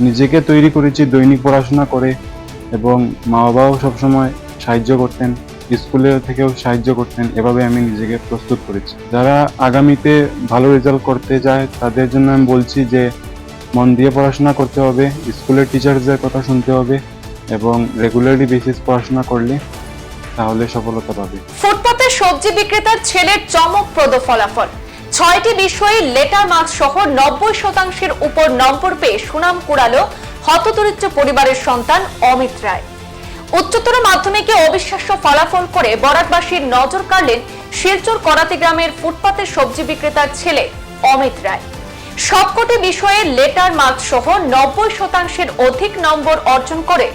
নিজেকে তৈরি করেছি, দৈনিক পড়াশোনা করে এবং মা বাবাও সবসময় সাহায্য করতেন, স্কুলে থেকেও সাহায্য করতেন, এভাবে আমি নিজেকে প্রস্তুত করেছি। যারা আগামীতে ভালো রেজাল্ট করতে চায়, তাদের জন্য আমি বলছি যে, মন দিয়ে পড়াশোনা করতে হবে, স্কুলের টিচারদের কথা শুনতে হবে এবং রেগুলারলি বেসিস পড়াশোনা করলে তাহলে সফলতা পাবে। ফুটপাতে সবজি বিক্রেতার ছেলের চমকপ্রদ ফলাফল। ছয়টি বিষয়ে লেটার মার্কস সহ নব্বই শতাংশের উপর নম্বর পেয়ে সুনাম কুড়ালো হতদরিদ্র পরিবারের সন্তান অমিত রায়। উচ্চতর মাধ্যমিকে অবিশ্বাস্য ফলাফল করে বরাকবাসীর নজর কাড়লেন শিলচর করাতি গ্রামের ফুটপাতের সবজি বিক্রেতার ছেলে অমিত রায়। সবকটি বিষয়ে লেটার মার্কস সহ নব্বই শতাংশের অধিক নম্বর অর্জন করে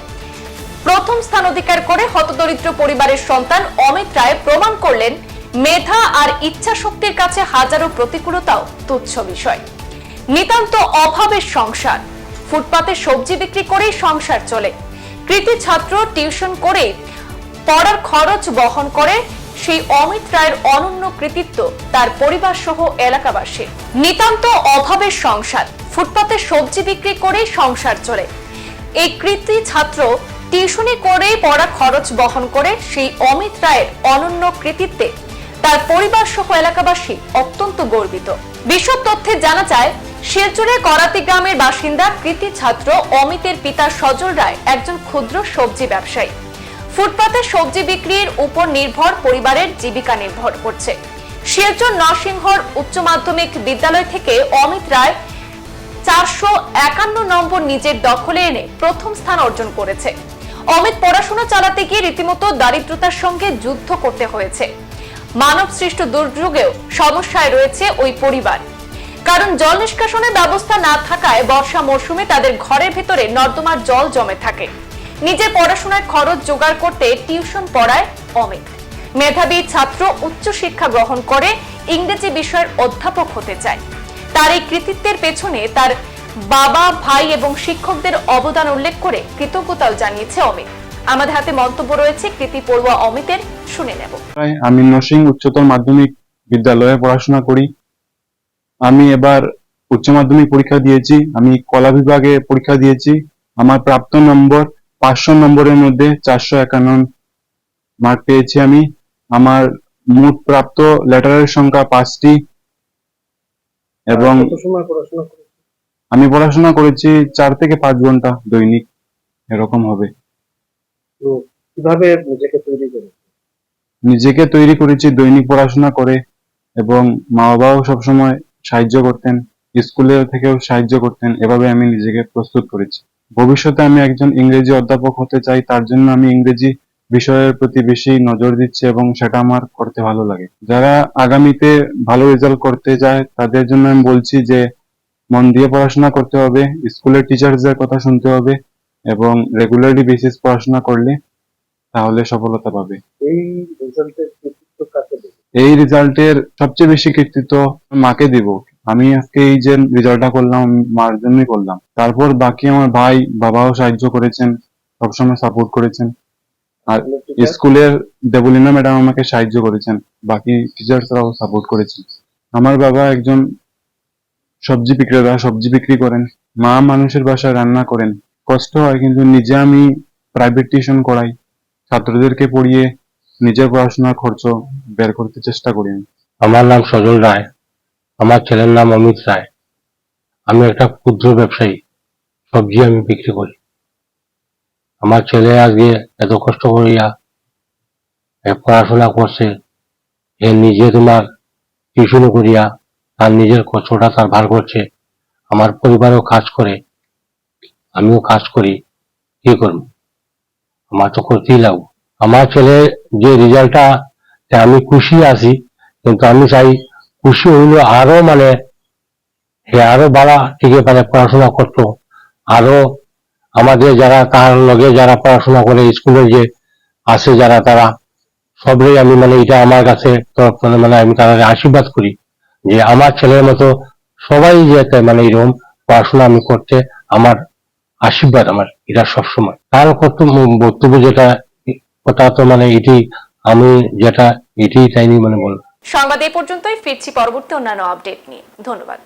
প্রথম স্থান অধিকার করে হতদরিদ্র পরিবারের সন্তান অমিত রায় প্রমাণ করলেন মেধা আর ইচ্ছা শক্তির কাছে হাজারো প্রতিকূলতাও তুচ্ছ বিষয়। নিতান্ত অভাবের সংসার। ফুটপাতে সবজি বিক্রি করেই সংসার চলে। কৃতি ছাত্র টিউশন করে পড়ার খরচ বহন করে, সেই অমিত রায়ের অনন্য কৃতিত্ব তার পরিবার সহ এলাকাবাসীর। নিতান্ত অভাবের সংসার। ফুটপাতে সবজি বিক্রি করেই সংসার চলে। এই কৃতি ছাত্র টিউশনি করে পড়া খরচ বহন করে, সেই অমিত রায়ের অনন্য কৃতিত্বে তার পরিবার সহ এলাকাবাসী অত্যন্ত গর্বিত। বিশদ তথ্যে জানা যায়, শিলচরের করাতি গ্রামের বাসিন্দা কৃতি ছাত্র অমিতের পিতা সজল রায় একজন ক্ষুদ্র সবজি ব্যবসায়ী। ফুটপাতে সবজি বিক্রির উপর নির্ভর পরিবারের জীবিকা নির্ভর করছে। শিলচর নরসিংহর উচ্চ মাধ্যমিক বিদ্যালয় থেকে অমিত রায় চারশো একান্ন নম্বর নিজের দখলে এনে প্রথম স্থান অর্জন করেছে। অমিত পড়াশোনা চালাতে গিয়ে রীতিমতো দারিদ্রতার সঙ্গে যুদ্ধ করতে হয়েছে। মানব সৃষ্ট দুর্যোগেও সমস্যায় রয়েছে ওই পরিবার। কারণ জল নিষ্কাশনের ব্যবস্থা না থাকায় বর্ষা মরশুমে তাদের ঘরের ভেতরে নর্দমার জল জমে থাকে। নিজের পড়াশোনার খরচ জোগাড় করতে টিউশন পড়ায় অমিত। মেধাবী ছাত্র উচ্চ শিক্ষা গ্রহণ করে, ইংরেজি বিষয়ের অধ্যাপক হতে চায়। তার এই কৃতিত্বের পেছনে তার বাবা, ভাই এবং শিক্ষকদের অবদান উল্লেখ করে কৃতজ্ঞতাও জানিয়েছে অমিত। আমাদের হাতে মন্তব্য রয়েছে কৃতি পড়ুয়া অমিতের শুনে নেব। আমি নরসিং উচ্চতর মাধ্যমিক বিদ্যালয়ে পড়াশোনা করি। আমি এবার উচ্চ মাধ্যমিক পরীক্ষা দিয়েছি আমি কলা বিভাগে পরীক্ষা দিয়েছি। আমার প্রাপ্ত নম্বর পাঁচশো নম্বরের মধ্যে চারশো একান্ন মার্ক পেয়েছি আমি। আমার মোট প্রাপ্ত লেটারের সংখ্যা পাঁচটি। এবং আমি পড়াশোনা করেছি চার থেকে পাঁচ ঘণ্টা দৈনিক এরকম হবে। তো কীভাবে নিজেকে তৈরি করেছেন নিজেকে তৈরি করেছি, দৈনিক পড়াশোনা করে এবং মা বাবাও সবসময় সাহায্য করতেন, স্কুলে থেকেও সাহায্য করতেন, এভাবে আমি নিজেকে প্রস্তুত করেছি। ভবিষ্যতে আমি একজন ইংরেজি অধ্যাপক হতে চাই, তার জন্য আমি ইংরেজি বিষয়ের প্রতি বেশি নজর দিচ্ছি এবং সেটা আমার করতে ভালো লাগে। যারা আগামীতে ভালো রেজাল্ট করতে চায়, তাদের জন্য আমি বলছি যে, মন দিয়ে পড়াশোনা করতে হবে, স্কুলের টিচারদের কথা শুনতে হবে এবং রেগুলারলি বেসিস পড়াশোনা করলে তাহলে সফলতা পাবে। এই রেজাল্টের কৃতিত্ব কাকে এই রেজাল্টের সবচেয়ে বেশি কৃতিত্ব মাকে দিব। আমি আজকে এই যে রেজাল্টটা করলাম মার জন্যই করলাম। তারপর বাকি আমার ভাই বাবাও সাহায্য করেছেন সবসময় সাপোর্ট করেছেন। আর স্কুলের দেবলিনা ম্যাডাম আমাকে সাহায্য করেছেন। বাকি টিচার্সরাও সাপোর্ট করেছেন। আমার বাবা একজন সবজি বিক্রেতা সবজি বিক্রি করেন। মা মানুষের বাসায় রান্না করেন। কষ্ট হয়, কিন্তু নিজে আমি প্রাইভেট টিউশন করাই। ছাত্রদেরকে পড়িয়ে নিজের পড়াশোনার খরচ বের করতে চেষ্টা করি আমি। আমার নাম সজল রায়। আমার ছেলের নাম অমিত রায়। আমি একটা ক্ষুদ্র ব্যবসায়ী। সবজি আমি বিক্রি করি। আমার ছেলে আজকে এত কষ্ট করিয়া পড়াশোনা করছে, এ নিজে তোমার টিউশন করিয়া তার নিজের কষ্টটা তার ভার করছে, আমার পরিবারও কাজ করে আমিও কাজ করি, কি করব? আমার তো করতেই লাগবো আমার ছেলে যে রেজাল্টটা আমি খুশি আছি, কিন্তু আমি চাই খুশি হইলে আরও মানে সে আরও বাড়া থেকে মানে পড়াশোনা করতো। আরও আমাদের যারা, তার লগে যারা পড়াশোনা করে স্কুলে যে আছে যারা, তারা সবই আমি মানে এটা আমার কাছে তরফ মানে আমি তাদের আশীর্বাদ করি যে আমার ছেলের মতো সবাই যাতে মানে এরকম পড়াশোনা আমি করতে আমার আশীর্বাদ আমার, এটা সবসময়। তার কত বক্তব্য যেটা, কথা তো মানে এটি, আমি যেটা এটি চাইনি মানে বল সংবাদ এই পর্যন্তই, ফিরছি পরবর্তী অন্যান্য আপডেট নিয়ে। ধন্যবাদ।